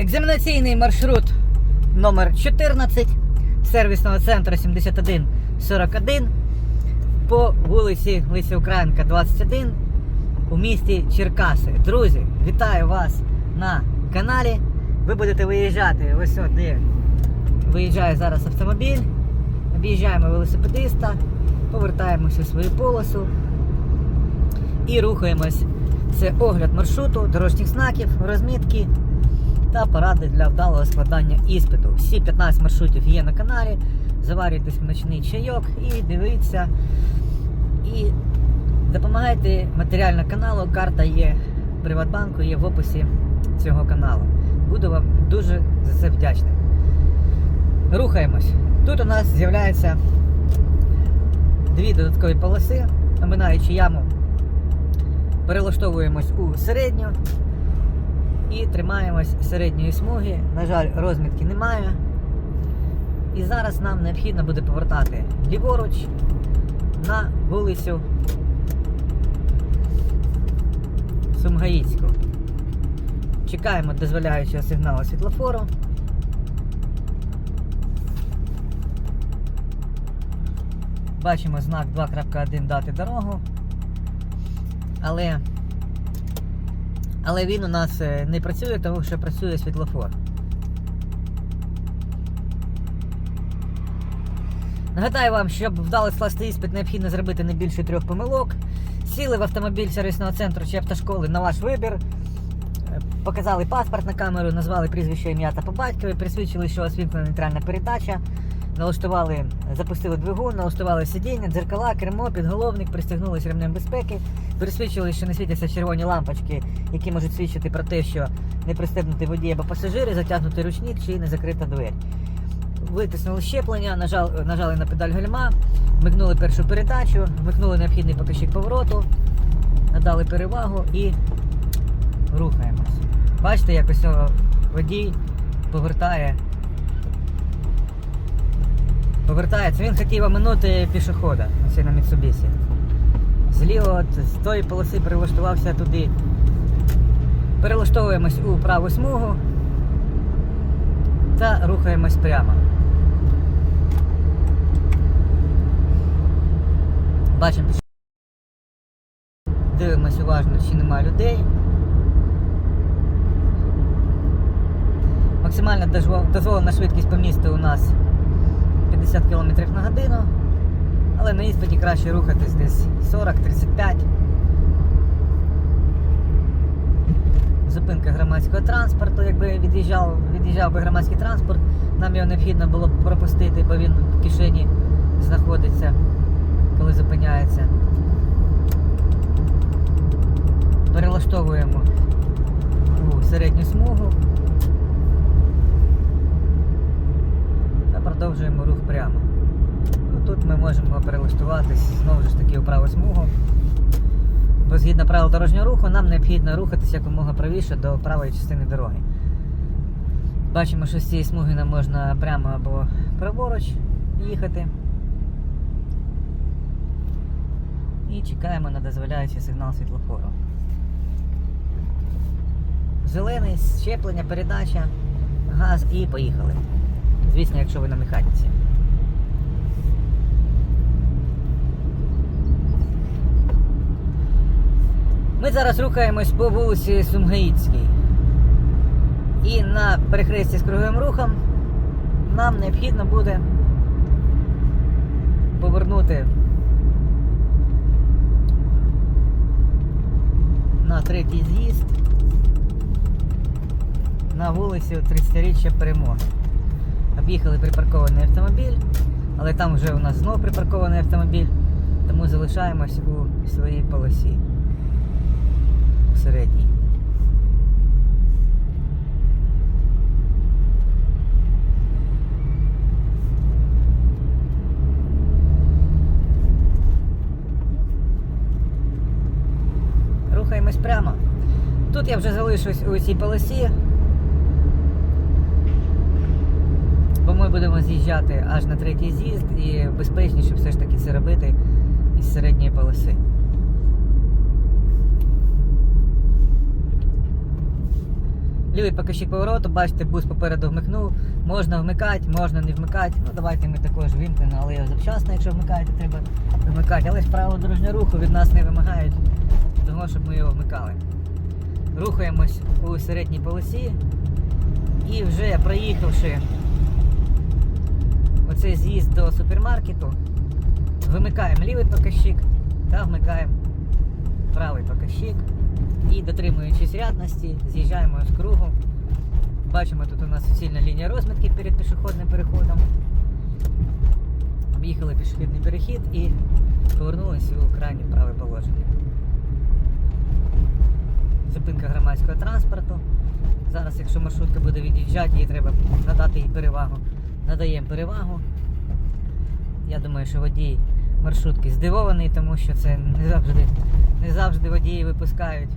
Екзаменаційний маршрут номер 14 сервісного центру 7141 по вулиці Лисі Українка, 21 у місті Черкаси. Друзі, вітаю вас на каналі. Ви будете виїжджати ось от де виїжджає зараз автомобіль. Об'їжджаємо велосипедиста, повертаємося у свою полосу і рухаємось. Це огляд маршруту, дорожніх знаків, розмітки та поради для вдалого складання іспиту. Всі 15 маршрутів є на каналі. Заварюйтесь в ночний чайок і дивіться. І допомагайте матеріально каналу. Карта є Приватбанку, є в описі цього каналу. Буду вам дуже за це вдячним. Рухаємось. Тут у нас з'являються дві додаткові полоси, оминаючи яму, перелаштовуємось у середню і тримаємось середньої смуги. На жаль, розмітки немає. І зараз нам необхідно буде повертати ліворуч на вулицю Сумгаїцьку. Чекаємо дозволяючого сигналу світлофору. Бачимо знак 2.1 дати дорогу. Але але він у нас е, не працює, тому що працює світлофор. Нагадаю вам, щоб вдало скласти іспит, необхідно зробити не більше трьох помилок. Сіли в автомобіль сервісного центру чи автошколи на ваш вибір. Е, Показали паспорт на камеру, назвали прізвище ім'я та по батькові, присвідчили, що освітлена нейтральна передача, налаштували, запустили двигун, налаштували сидіння, дзеркала, кермо, підголовник, пристегнулись ремнем безпеки, присвідчили, що не світяться червоні лампочки, які можуть свідчити про те, що не пристебнутий водій або пасажири, затягнутий ручник чи не закрита двері. Витиснули щеплення, нажали, нажали на педаль гальма, вмикнули першу передачу, вмикнули необхідний показчик повороту, надали перевагу і рухаємось. Бачите, як ось водій повертає. Повертається. Він хотів оминути пішохода ось на Мітсубісі. Зліво з тої полоси перелаштувався туди. Перелаштовуємось у праву смугу та рухаємось прямо. Бачимо, що дивимось уважно, чи немає людей. Максимальна дозволена швидкість по місту у нас 50 км на годину, але на іспиті краще рухатись десь 40-35. Зупинка громадського транспорту, якби від'їжджав, від'їжджав би громадський транспорт, нам його необхідно було б пропустити, бо він в кишені знаходиться, коли зупиняється. Перелаштовуємо у середню смугу та продовжуємо рух прямо. Ну, тут ми можемо перелаштуватись знову ж таки у праву смугу. Бо згідно правил дорожнього руху, нам необхідно рухатися якомога правіше до правої частини дороги. Бачимо, що з цієї смуги нам можна прямо або праворуч їхати. І чекаємо на дозволяючий сигнал світлофору. Зелений, щеплення, передача, газ і поїхали. Звісно, якщо ви на механіці. Ми зараз рухаємось по вулиці Сумгаїцькій. І на перехресті з круговим рухом нам необхідно буде повернути на третій з'їзд на вулицю 30-річчя перемоги. Об'їхали припаркований автомобіль, але там вже у нас знов припаркований автомобіль, тому залишаємось у своїй полосі у середній. Рухаємось прямо. Тут я вже залишусь у цій полосі, бо ми будемо з'їжджати аж на третій з'їзд і безпечніше все ж таки це робити із середньої полоси. Лівий показчик повороту, бачите, бус попереду вмикнув. Можна вмикати, можна не вмикати. Ну давайте ми також вимкнемо, але його завчасно, якщо вмикаєте, треба вмикати. Але ж правила дорожнього руху від нас не вимагають того, щоб ми його вмикали. Рухаємось у середній полосі і вже проїхавши оцей з'їзд до супермаркету, вимикаємо лівий показчик та вмикаємо правий показчик. І дотримуючись рядності, з'їжджаємо з кругу. Бачимо, тут у нас суцільна лінія розмітки перед пішохідним переходом. Об'їхали пішохідний перехід і повернулися у крайнє праве положення. Зупинка громадського транспорту. Зараз, якщо маршрутка буде від'їжджати, їй треба надати їй перевагу. Надаємо перевагу. Я думаю, що водій маршрутки здивований, тому що це не завжди, не завжди водії випускають.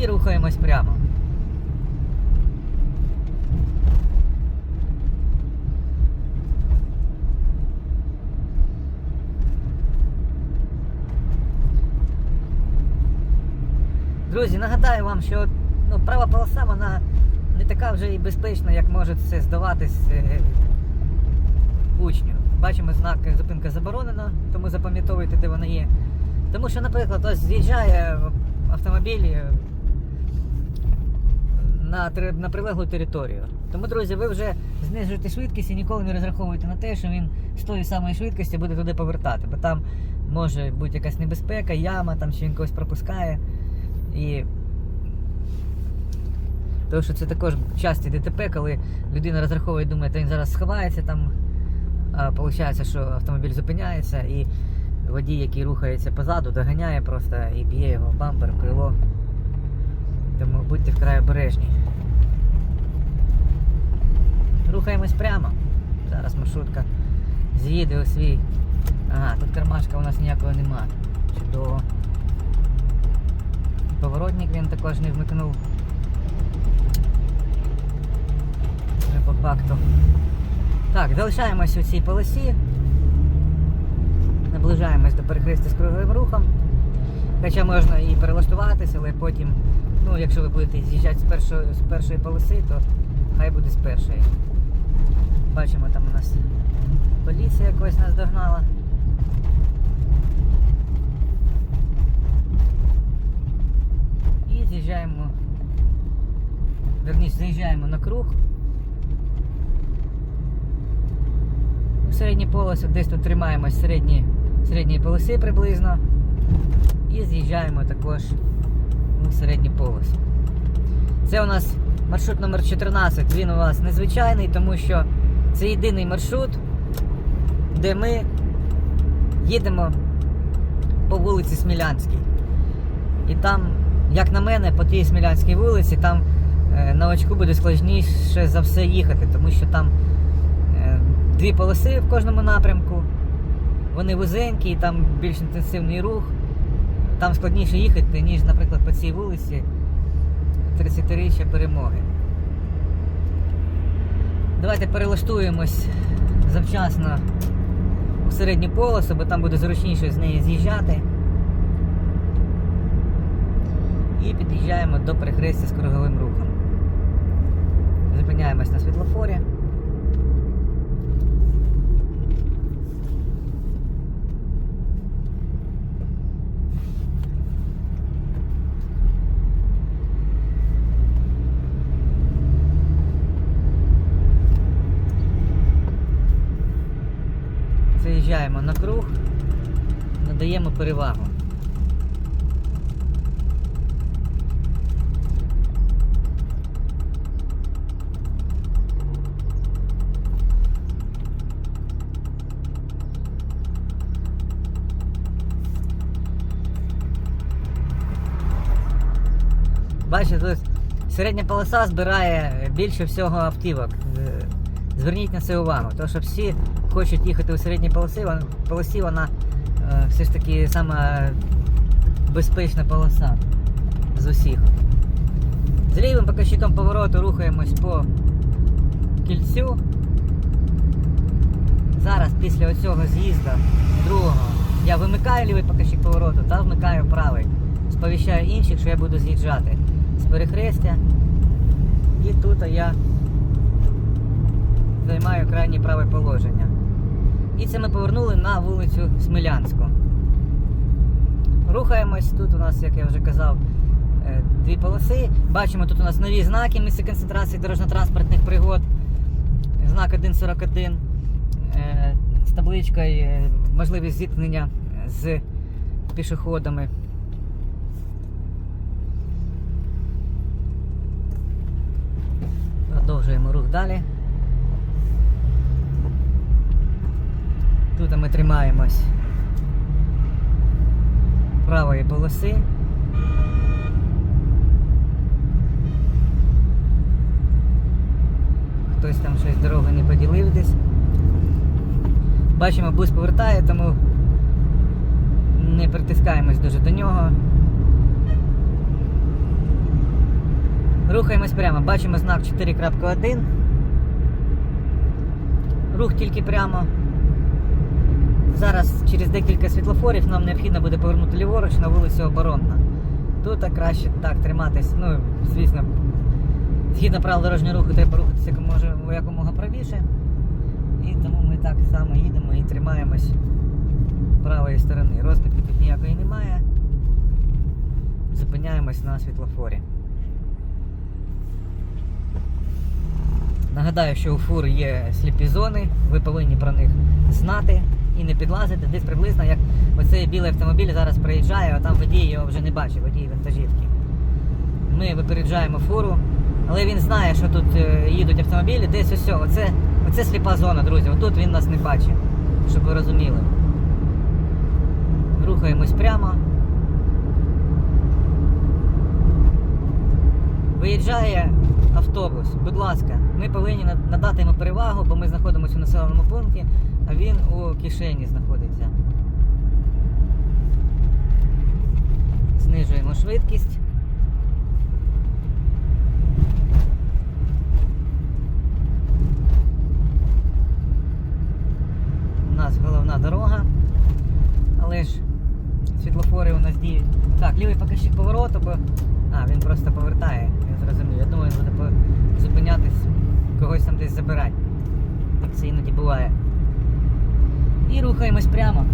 І рухаємось прямо. Друзі, нагадаю вам, що ну, права полоса вона не така вже і безпечна, як може це здаватись е, учню. Бачимо знак зупинка заборонена, тому запам'ятовуйте, де вона є. Тому що, наприклад, ось з'їжджає автомобіль е, на, на прилеглу територію. Тому, друзі, ви вже знижуєте швидкість і ніколи не розраховуєте на те, що він з тої самої швидкості буде туди повертати, бо там може бути якась небезпека, яма, там чи він когось пропускає. І тому що це також часті ДТП, коли людина розраховує, думає, та він зараз сховається там. А виходить, що автомобіль зупиняється і водій, який рухається позаду, доганяє просто і б'є його в бампер, в крило. Тому будьте вкрай обережні. Рухаємось прямо. Зараз маршрутка з'їде у свій. Ага, тут кармашка у нас ніякого нема. Чудово. Поворотник він також не вмикнув. Вже по факту. Так, залишаємось у цій полосі. Наближаємось до перехрестя з круговим рухом. Хоча можна і перелаштуватися, але потім, ну, якщо ви будете з'їжджати з першої, з першої полоси, то хай буде з першої. Бачимо, там у нас поліція якось нас догнала. І з'їжджаємо. Верніше, заїжджаємо на круг. У середній полосі десь тут тримаємось середні, середньої полоси приблизно. І з'їжджаємо також у середній полосі. Це у нас маршрут номер 14. Він у вас незвичайний, тому що це єдиний маршрут, де ми їдемо по вулиці Смілянській. І там, як на мене, по тій Смілянській вулиці, там е, на очку буде складніше за все їхати, тому що там е, дві полоси в кожному напрямку, вони вузенькі, там більш інтенсивний рух. Там складніше їхати, ніж, наприклад, по цій вулиці 30-річчя перемоги. Давайте перелаштуємось завчасно у середню полосу, бо там буде зручніше з неї з'їжджати. І під'їжджаємо до перехрестя з круговим рухом. Зупиняємось на світлофорі. Заїжджаємо на круг, надаємо перевагу. Бачите, тут середня полоса збирає більше всього автівок. Зверніть на це увагу, тому що всі хочуть їхати у середній полосі, вон- полосі вона е, все ж таки сама безпечна полоса з усіх. З лівим показчиком повороту рухаємось по кільцю. Зараз після оцього з'їзду другого Я вимикаю лівий показчик повороту та вмикаю правий. Сповіщаю інших, що я буду з'їжджати з перехрестя. І тут я займаю крайнє праве положення. І це ми повернули на вулицю Смілянську. Рухаємось. Тут у нас, як я вже казав, е, дві полоси. Бачимо, тут у нас нові знаки місця концентрації дорожньо-транспортних пригод. Знак 1.41 е, з табличкою е, можливість зіткнення з пішоходами. Продовжуємо рух далі. Тут ми тримаємось правої полоси. Хтось там щось дорогу не поділив десь. Бачимо, бус повертає, тому не притискаємось дуже до нього. Рухаємось прямо. Бачимо знак 4.1. Рух тільки прямо. Зараз через декілька світлофорів нам необхідно буде повернути ліворуч на вулицю Оборонна. Тут краще так триматись. Ну, звісно, згідно правил дорожнього руху треба рухатися як якомога правіше. І тому ми так само їдемо і тримаємось правої сторони. Розмітки тут ніякої немає. Зупиняємось на світлофорі. Нагадаю, що у фур є сліпі зони, ви повинні про них знати і не підлазити. Десь приблизно як оцей білий автомобіль зараз приїжджає, а там водій його вже не бачить, водій вантажівки. Ми випереджаємо фуру, але він знає, що тут е, їдуть автомобілі, десь ось. Оце, оце сліпа зона, друзі. Отут він нас не бачить, щоб ви розуміли. Рухаємось прямо. Виїжджає автобус, будь ласка, ми повинні надати йому перевагу, бо ми знаходимося у населеному пункті, а він у кишені знаходиться. Знижуємо швидкість. У нас головна дорога, але ж світлофори у нас діють. Так, лівий показчик повороту, бо. А, він просто повертає, я зрозумів. Я думаю, він буде зупинятись, когось там десь забирати. Так це іноді буває. І рухаємось прямо.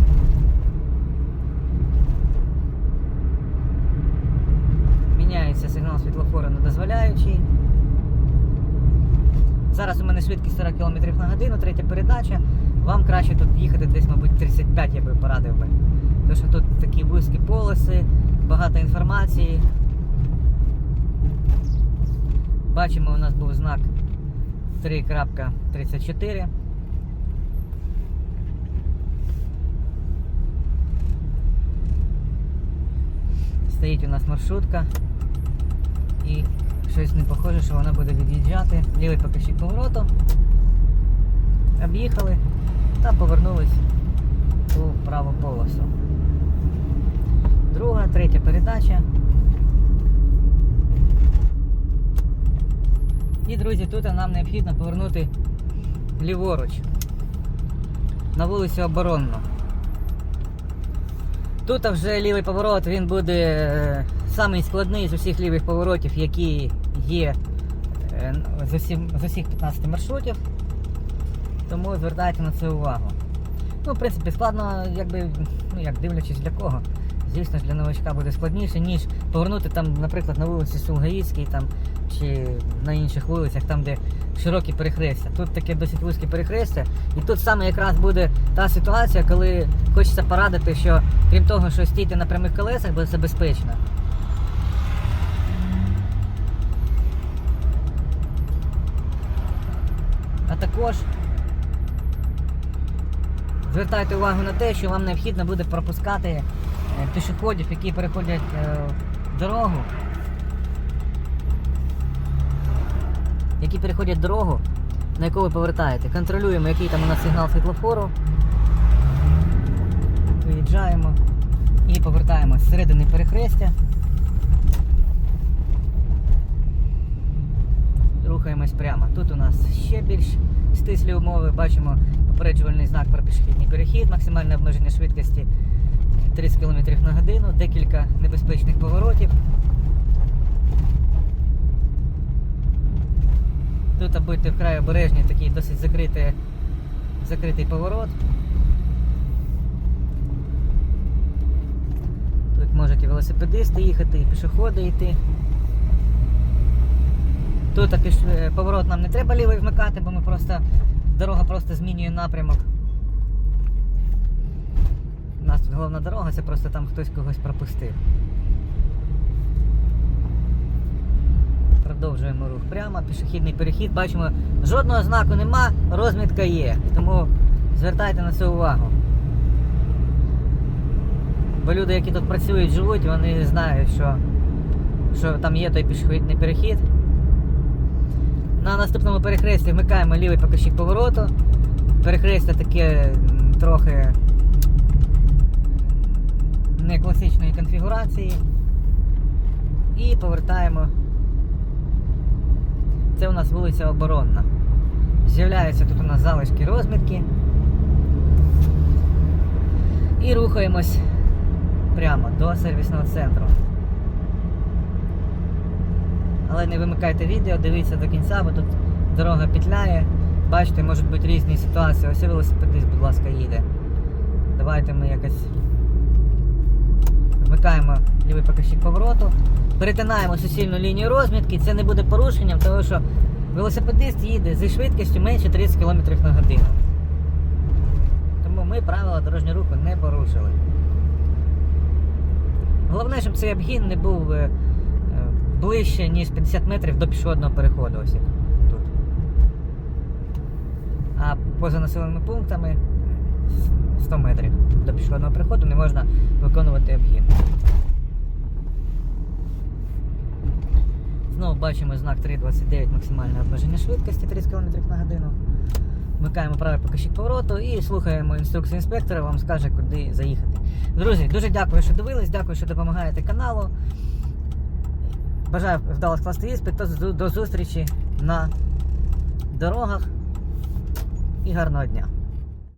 Міняється сигнал світлофора на дозволяючий. Зараз у мене швидкість 40 км на годину, третя передача. Вам краще тут їхати десь, мабуть, 35 я би порадив би. Тому що тут такі вузькі полоси, багато інформації. Бачимо, у нас був знак 3.34. Стоїть у нас маршрутка. І щось не похоже, що вона буде від'їжджати. Лівий покажчик повороту. Об'їхали та повернулись у праву полосу. Друга, третя передача. І, друзі, тут нам необхідно повернути ліворуч на вулицю Оборонну. Тут вже лівий поворот він буде е, самий складний з усіх лівих поворотів, які є е, з, усім, з усіх 15 маршрутів. Тому звертайте на це увагу. Ну, в принципі, складно, якби, ну як дивлячись для кого. Звісно ж, для новачка буде складніше, ніж повернути там, наприклад, на вулиці Сулгаївській там, чи на інших вулицях, там, де широкі перехрестя. Тут таке досить вузьке перехрестя. І тут саме якраз буде та ситуація, коли хочеться порадити, що крім того, що стійте на прямих колесах, бо це безпечно. А також звертайте увагу на те, що вам необхідно буде пропускати е, пішоходів, які переходять е, дорогу. Які переходять дорогу, на яку ви повертаєте. Контролюємо, який там у нас сигнал світлофору. Виїжджаємо і повертаємо з середини перехрестя. Рухаємось прямо. Тут у нас ще більш стислі умови. Бачимо попереджувальний знак про пішохідний перехід, максимальне обмеження швидкості 30 км на годину, декілька небезпечних поворотів. Тут будьте вкрай обережні, такий досить закритий, закритий поворот. Тут можуть і велосипедисти їхати, і пішоходи йти. Тут піш... е, поворот нам не треба лівий вмикати, бо ми просто дорога просто змінює напрямок. У нас тут головна дорога, це просто там хтось когось пропустив. Продовжуємо рух прямо, пішохідний перехід. Бачимо, жодного знаку нема, розмітка є. Тому звертайте на це увагу. Бо люди, які тут працюють, живуть, вони знають, що, що там є той пішохідний перехід. На наступному перехресті вмикаємо лівий покажчик повороту. Перехрестя таке трохи не класичної конфігурації. І повертаємо. Це у нас вулиця Оборонна. З'являються тут у нас залишки розмітки. І рухаємось прямо до сервісного центру. Але не вимикайте відео, дивіться до кінця, бо тут дорога петляє. Бачите, можуть бути різні ситуації. Ось велосипедист, будь ласка, їде. Давайте ми якось вмикаємо лівий покажчик повороту, перетинаємо суцільну лінію розмітки, це не буде порушенням, тому що велосипедист їде зі швидкістю менше 30 км на годину. Тому ми правила дорожнього руху не порушили. Головне, щоб цей обгін не був е, е, ближче, ніж 50 метрів до пішохідного переходу. Ось тут. А поза населеними пунктами 100 метрів до пішохідного переходу не можна виконувати обгін. Знову бачимо знак 3.29 максимальне обмеження швидкості 30 км на годину. Вмикаємо правий покажчик повороту і слухаємо інструкцію інспектора, вам скаже, куди заїхати. Друзі, дуже дякую, що дивились, дякую, що допомагаєте каналу. Бажаю вдало скласти іспит та до- до зустрічі на дорогах і гарного дня.